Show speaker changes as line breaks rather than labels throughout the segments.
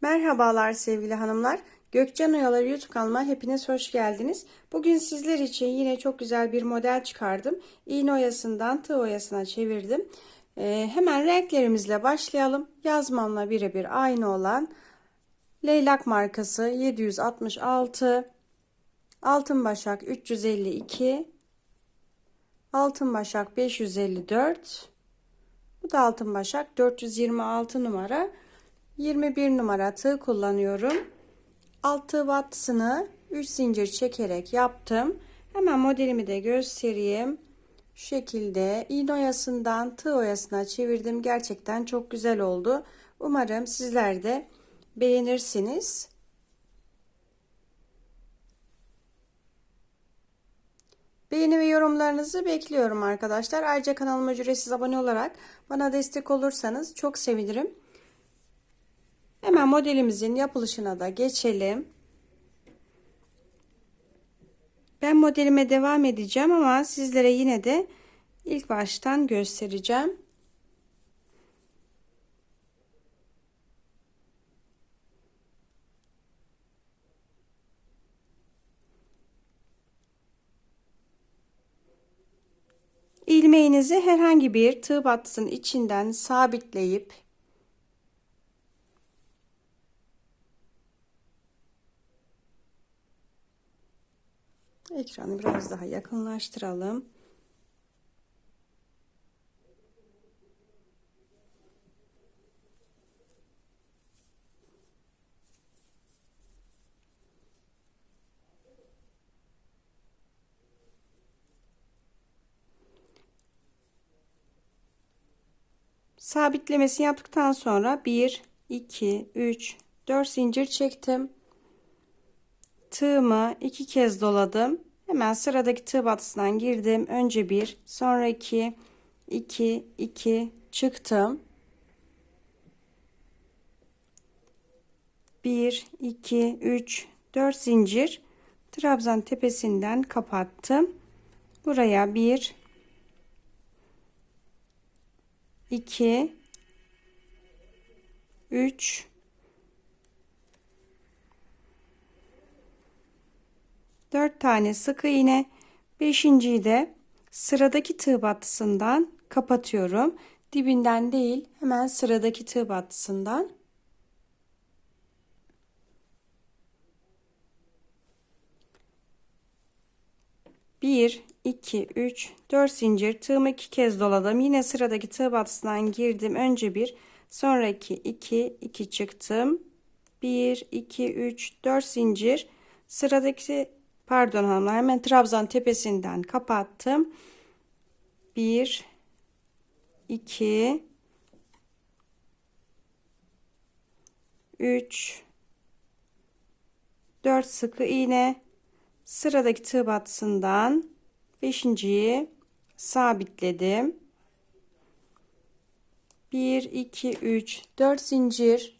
Merhabalar sevgili hanımlar. Gökcan Oyaları YouTube kanalıma hepiniz hoş geldiniz. Bugün sizler için yine çok güzel bir model çıkardım. İğne oyasından tığ oyasına çevirdim. Ee, hemen renklerimizle başlayalım. Yazmamla birebir aynı olan Leylak markası 766 Altın Başak 352 Altın Başak 554 Bu da Altın Başak 426 numara 21 numara tığ kullanıyorum. Alt tığ battısını 3 zincir çekerek yaptım. Hemen modelimi de göstereyim. Şu şekilde iğne oyasından tığ oyasına çevirdim. Gerçekten çok güzel oldu. Umarım sizler de beğenirsiniz. Beğeni ve yorumlarınızı bekliyorum arkadaşlar. Ayrıca kanalıma ücretsiz abone olarak bana destek olursanız çok sevinirim. Hemen modelimizin yapılışına da geçelim. Ben modelime devam edeceğim ama sizlere yine de ilk baştan göstereceğim. İlmeğinizi herhangi bir tığ battısının içinden sabitleyip Ekranı biraz daha yakınlaştıralım. Sabitlemesini yaptıktan sonra 1, 2, 3, 4 zincir çektim. Tığımı iki kez doladım. Hemen sıradaki tığ batısından girdim. Önce bir, sonra iki, iki, iki çıktım. Bir, iki, üç, dört zincir trabzan tepesinden kapattım. Buraya bir, iki, üç, 4 tane sık iğne 5.yi de sıradaki tığ battısından kapatıyorum. Dibinden değil hemen sıradaki tığ battısından. Bir, iki, üç, dört zincir tığımı iki kez doladım. Yine sıradaki tığ battısından girdim. Önce bir, sonra iki, iki, iki çıktım. Bir, iki, üç, dört zincir. Sıradaki Pardon hanımlar hemen trabzan tepesinden kapattım. 1 2 3 4 sıkı iğne sıradaki tığ battısından 5.yi sabitledim. 1 2 3 4 zincir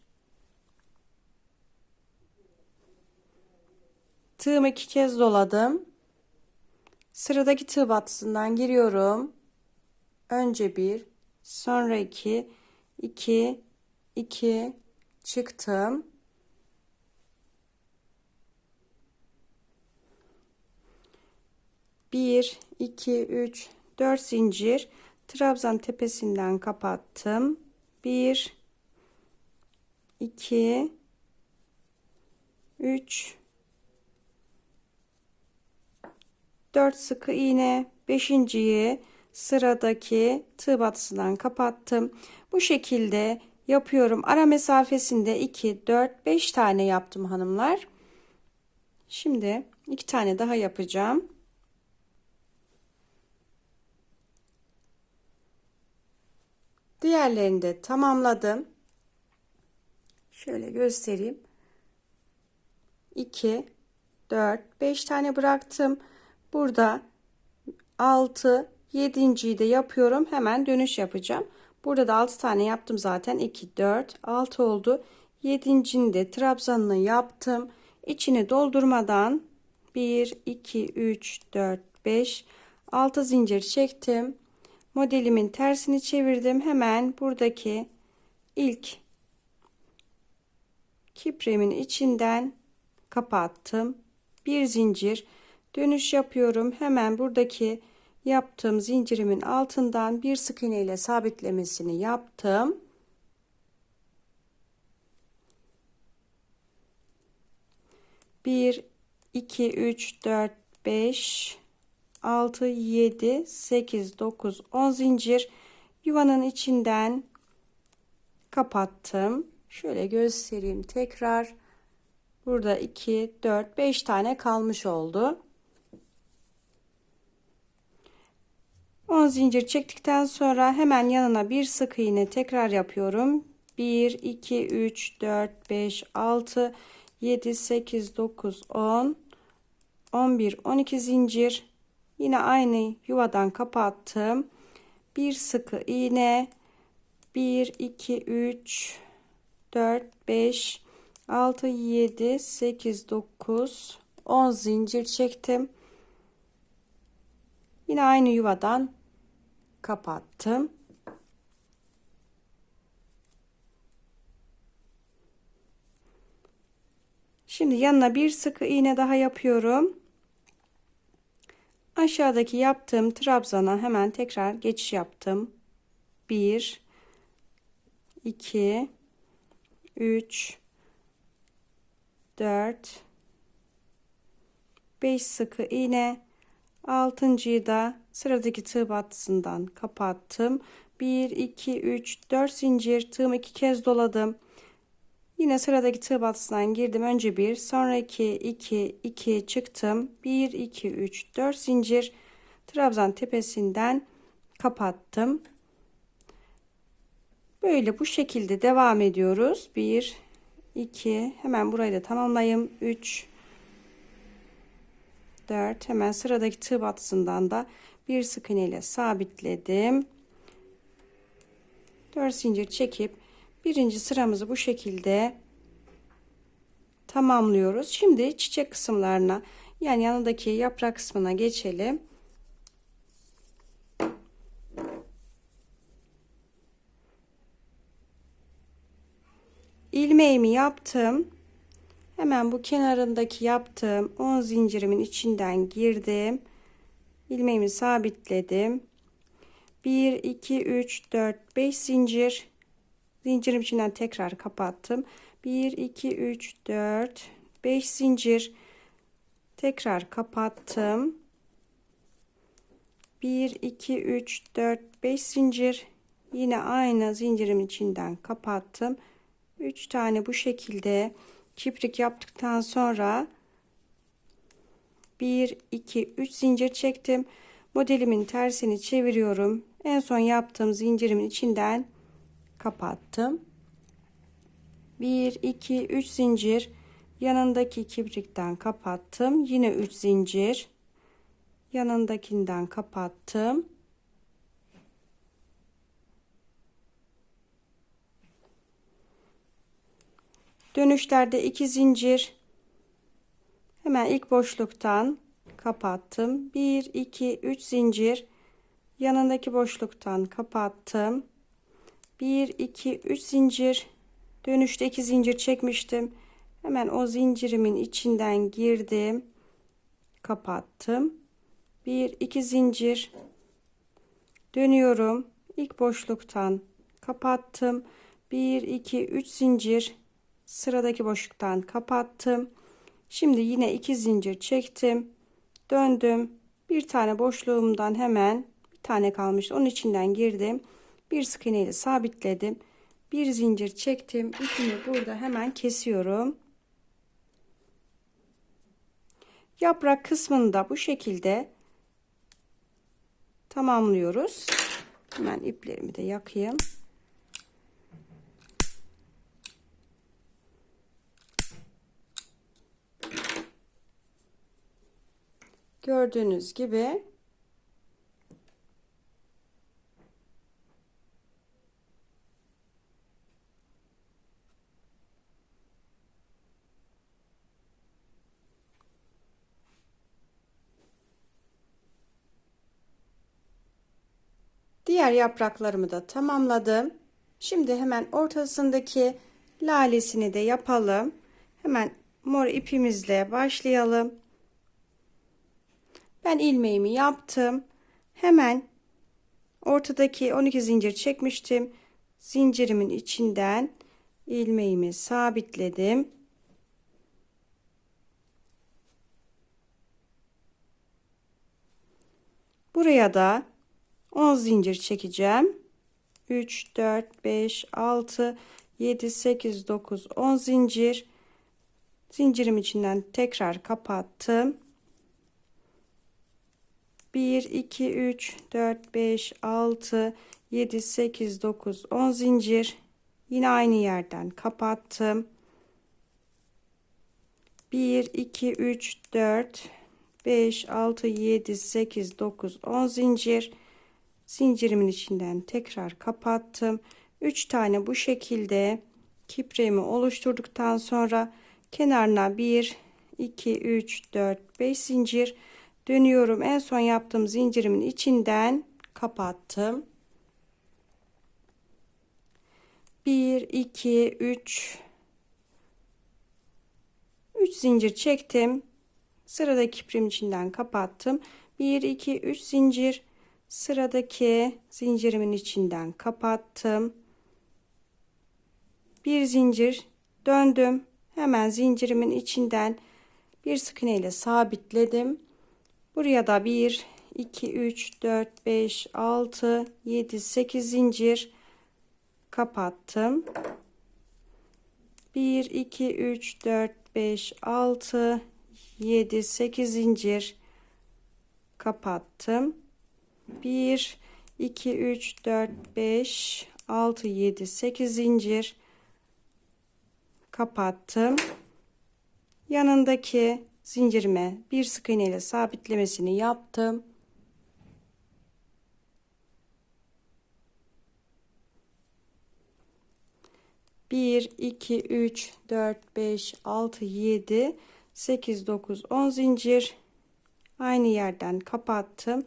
Tığımı iki kez doladım. Sıradaki tığ battısından giriyorum. Önce bir, sonra iki, iki, iki çıktım. Bir, iki, üç, dört zincir trabzan tepesinden kapattım. Bir, iki, üç, 4 sıkı iğne 5.yi sıradaki tığ batısından kapattım. Bu şekilde yapıyorum. Ara mesafesinde 2 4 5 tane yaptım hanımlar. Şimdi iki tane daha yapacağım. Diğerlerini de tamamladım. Şöyle göstereyim. 2 4 5 tane bıraktım. Burada 6 7.yi de yapıyorum. Hemen dönüş yapacağım. Burada da 6 tane yaptım zaten. 2 4 6 oldu. 7.'nin de trabzanını yaptım. İçini doldurmadan 1 2 3 4 5 6 zincir çektim. Modelimin tersini çevirdim. Hemen buradaki ilk kipremin içinden kapattım. Bir zincir dönüş yapıyorum. Hemen buradaki yaptığım zincirimin altından bir sık iğne ile sabitlemesini yaptım. Bir, iki, üç, dört, beş, altı, yedi, sekiz, dokuz, on zincir yuvanın içinden kapattım. Şöyle göstereyim tekrar. Burada 2, 4, 5 tane kalmış oldu. 10 zincir çektikten sonra hemen yanına bir sık iğne tekrar yapıyorum. 1, 2, 3, 4, 5, 6, 7, 8, 9, 10, 11, 12 zincir. Yine aynı yuvadan kapattım. Bir sık iğne. 1, 2, 3, 4, 5, 6, 7, 8, 9, 10 zincir çektim. Yine aynı yuvadan kapattım. Şimdi yanına bir sık iğne daha yapıyorum. Aşağıdaki yaptığım trabzana hemen tekrar geçiş yaptım. 1 2 3 4 5 sık iğne altıncıyı da sıradaki tığ battısından kapattım. 1 2 3 4 zincir tığımı iki kez doladım. Yine sıradaki tığ battısından girdim. Önce bir sonra 2 2 2 çıktım. 1 2 3 4 zincir trabzan tepesinden kapattım. Böyle bu şekilde devam ediyoruz. 1 2 hemen burayı da tamamlayayım. 3 4 hemen sıradaki tığ batısından da bir sık iğne ile sabitledim 4 zincir çekip birinci sıramızı bu şekilde tamamlıyoruz şimdi çiçek kısımlarına yani yanındaki yaprak kısmına geçelim ilmeğimi yaptım. Hemen bu kenarındaki yaptığım 10 zincirimin içinden girdim. İlmeğimi sabitledim. 1 2 3 4 5 zincir zincirim içinden tekrar kapattım. 1 2 3 4 5 zincir tekrar kapattım. 1 2 3 4 5 zincir yine aynı zincirim içinden kapattım. 3 tane bu şekilde kiprik yaptıktan sonra 1 2 3 zincir çektim. Modelimin tersini çeviriyorum. En son yaptığım zincirimin içinden kapattım. 1 2 3 zincir yanındaki kibrikten kapattım. Yine 3 zincir yanındakinden kapattım. Dönüşlerde iki zincir. Hemen ilk boşluktan kapattım. 1 2 3 zincir. Yanındaki boşluktan kapattım. 1 2 3 zincir. Dönüşte iki zincir çekmiştim. Hemen o zincirimin içinden girdim. Kapattım. 1 2 zincir. Dönüyorum. İlk boşluktan kapattım. 1 2 3 zincir sıradaki boşluktan kapattım. Şimdi yine iki zincir çektim. Döndüm. Bir tane boşluğumdan hemen bir tane kalmıştı. Onun içinden girdim. Bir sık iğne ile sabitledim. Bir zincir çektim. İpimi burada hemen kesiyorum. Yaprak kısmını da bu şekilde tamamlıyoruz. Hemen iplerimi de yakayım. Gördüğünüz gibi Diğer yapraklarımı da tamamladım. Şimdi hemen ortasındaki lalesini de yapalım. Hemen mor ipimizle başlayalım. Ben ilmeğimi yaptım. Hemen ortadaki 12 zincir çekmiştim. Zincirimin içinden ilmeğimi sabitledim. Buraya da 10 zincir çekeceğim. 3 4 5 6 7 8 9 10 zincir zincirim içinden tekrar kapattım 1 2 3 4 5 6 7 8 9 10 zincir. Yine aynı yerden kapattım. 1 2 3 4 5 6 7 8 9 10 zincir. Zincirimin içinden tekrar kapattım. 3 tane bu şekilde kipremi oluşturduktan sonra kenarına 1 2 3 4 5 zincir dönüyorum. En son yaptığım zincirimin içinden kapattım. 1 2 3 3 zincir çektim. Sıradaki kiprim içinden kapattım. 1 2 3 zincir. Sıradaki zincirimin içinden kapattım. Bir zincir. Döndüm. Hemen zincirimin içinden bir sık iğne ile sabitledim buraya da 1 2 3 4 5 6 7 8 zincir kapattım. 1 2 3 4 5 6 7 8 zincir kapattım. 1 2 3 4 5 6 7 8 zincir kapattım. Yanındaki zincirime bir sık iğne ile sabitlemesini yaptım. Bir iki üç dört beş altı yedi sekiz dokuz on zincir. Aynı yerden kapattım.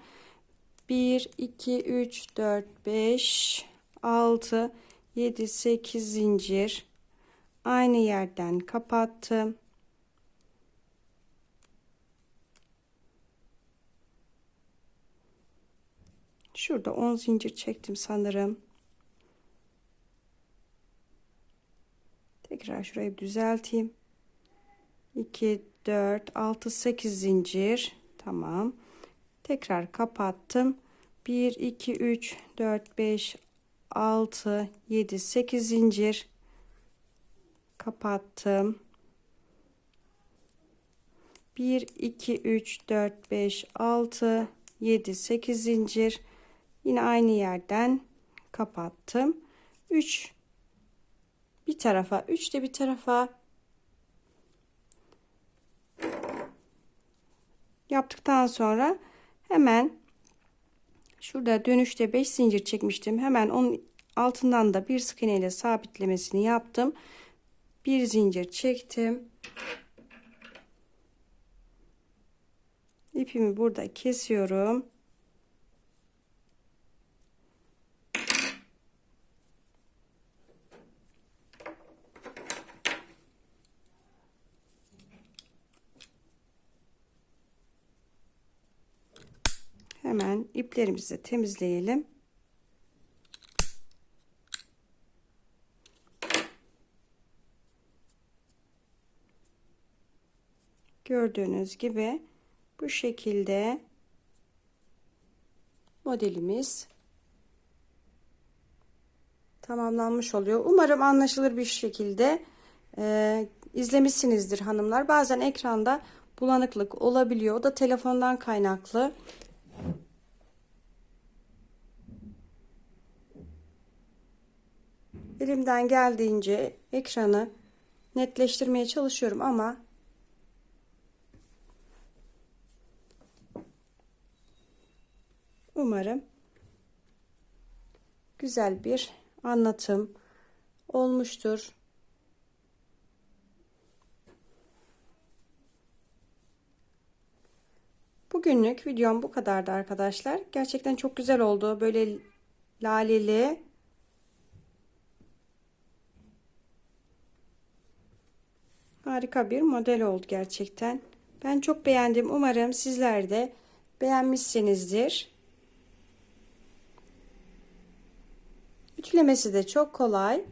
1 2 3 4 5 6 7 8 zincir. Aynı yerden kapattım şurada 10 zincir çektim sanırım. Tekrar şurayı düzelteyim. 2 4 6 8 zincir. Tamam. Tekrar kapattım. 1 2 3 4 5 6 7 8 zincir. Kapattım. 1 2 3 4 5 6 7 8 zincir yine aynı yerden kapattım. 3 bir tarafa 3 de bir tarafa. Yaptıktan sonra hemen şurada dönüşte 5 zincir çekmiştim. Hemen onun altından da bir sık iğne ile sabitlemesini yaptım. Bir zincir çektim. İpimi burada kesiyorum hemen iplerimizi temizleyelim gördüğünüz gibi bu şekilde modelimiz tamamlanmış oluyor. Umarım anlaşılır bir şekilde e, izlemişsinizdir hanımlar. Bazen ekranda bulanıklık olabiliyor. O da telefondan kaynaklı. Elimden geldiğince ekranı netleştirmeye çalışıyorum ama umarım güzel bir anlatım olmuştur. Bugünlük videom bu kadardı arkadaşlar. Gerçekten çok güzel oldu. Böyle laleli Harika bir model oldu gerçekten. Ben çok beğendim. Umarım sizler de beğenmişsinizdir. Ütülemesi de çok kolay.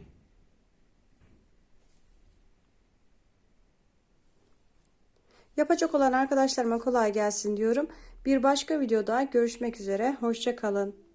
Yapacak olan arkadaşlarıma kolay gelsin diyorum. Bir başka videoda görüşmek üzere. Hoşça kalın.